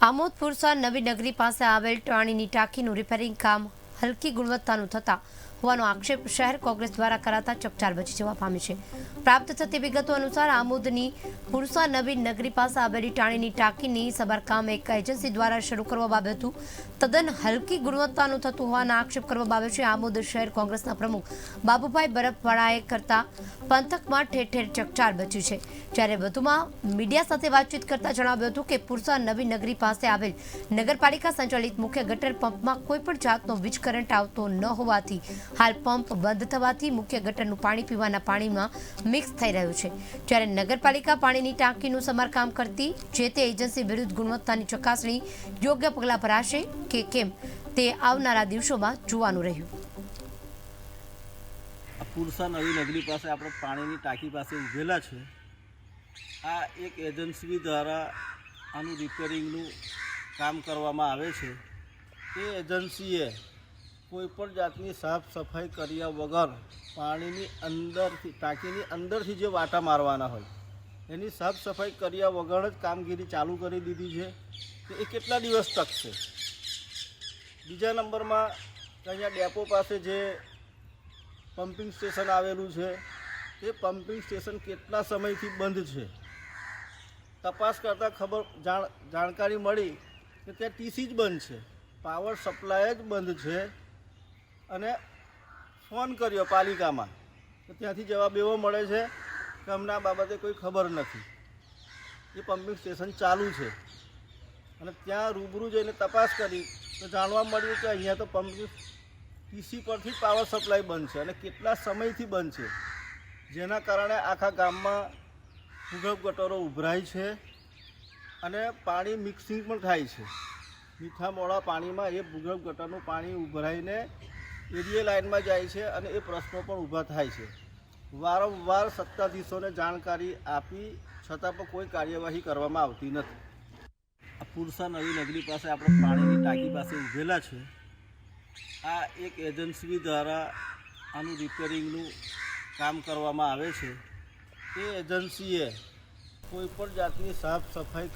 આમોદ પુરસા નવી નગરી પાસે આવેલ ટાણીની ટાંકીનું રિપેરિંગ કામ હલકી ગુણવત્તાનું થતા હોવાનો આક્ષેપ શહેર કોંગ્રેસ દ્વારા કરાતા ચકચાર બચી જવા પામી છે. પ્રાપ્ત થતી વિગતો અનુસાર આમોદની પુરસા નવી નગરી પાસે આવેલી ટાણીની ટાંકીની સમારકામ એક એજન્સી દ્વારા શરૂ કરવામાં આવ્યું હતું. તદ્દન હલકી ગુણવત્તાનું થતું હોવાના આક્ષેપ કરવામાં આવ્યો છે. આમોદ શહેર કોંગ્રેસના પ્રમુખ બાબુભાઈ બરફવાળાએ કરતા પંથકમાં ઠેર ઠેર ચકચાર બચ્યું છે. જ્યારે વધુમાં મીડિયા સાથે વાતચીત કરતા જણાવ્યું હતું કે પુરસા નવી નગરી પાસે આવેલ નગરપાલિકા સંચાલિત મુખ્ય ગટર પંપમાં કોઈ પણ જાતનો વીજ કરંટ આવતો ન હોવાથી હાલ પંપ બંધ થવાથી મુખ્ય ગટરનું પાણી પીવાના પાણીમાં મિક્સ થઈ રહ્યું છે. જ્યારે નગરપાલિકા પાણીની ટાંકીનું સમારકામ કરતી, જે તે એજન્સી વિરુદ્ધ ગુણવત્તાની ચકાસણી યોગ્ય પગલાં ભરાશે કે કેમ, તે આવનારા દિવસોમાં જોવાનું રહ્યું. પુરસા નવી નગરી પાસે આપણે પાણીની ટાંકી પાસે ઊભેલા છે. આ એક એજન્સી દ્વારા આનું રિપેરિંગનું કામ કરવામાં આવે છે. એ એજન્સીએ કોઈ પણ જાતની સાફ સફાઈ કર્યા વગર પાણીની અંદરથી, ટાંકીની અંદરથી જે વાટા મારવાના હોય, એની સાફ સફાઈ કર્યા વગર જ કામગીરી ચાલુ કરી દીધી છે. તો એ કેટલા દિવસ ટકશે બીજા નંબરમાં અહીંયા ડેપો પાસે જે પમ્પિંગ સ્ટેશન આવેલું છે, એ પમ્પિંગ સ્ટેશન કેટલા સમયથી બંધ છે? તપાસ કરતાં ખબર, જાણ, જાણકારી મળી કે ત્યાં ટીસી જ બંધ છે. પાવર સપ્લાય જ બંધ છે. અને ફોન કર્યો પાલિકામાં. તો ત્યાંથી જવાબ એવો મળે છે કે અમને બાબતે કોઈ ખબર નથી. એ પમ્પિંગ સ્ટેશન ચાલુ છે. અને ત્યાં રૂબરૂ જઈને તપાસ કરી તો જાણવા મળ્યું કે અહીંયા તો પમ્પિંગ ટીસી પરથી પાવર સપ્લાય બંધ છે અને કેટલા સમયથી બંધ છે. જેના કારણે આખા ગામમાં ભૂગર્ભ ગટરો ઉભરાય છે અને પાણી મિક્સિંગ પણ થાય છે. મીઠા મોડા પાણીમાં એ ભૂગર્ભ ગટરનું પાણી ઉભરાઈને એરિયે લાઇનમાં જાય છે અને એ પ્રશ્નો પણ ઊભા થાય છે. વારંવાર સત્તાધીશોને જાણકારી આપી છતાં પણ કોઈ કાર્યવાહી કરવામાં આવતી નથી. પુરસા નવી નગરી પાસે આપણે પાણીની ટાંકી પાસે ઊભેલા છે. આ એક એજન્સી દ્વારા આનું રિપેરિંગનું કામ કરવામાં આવે છે. એ એજન્સીએ કોઈ પણ જાતની સાફ સફાઈ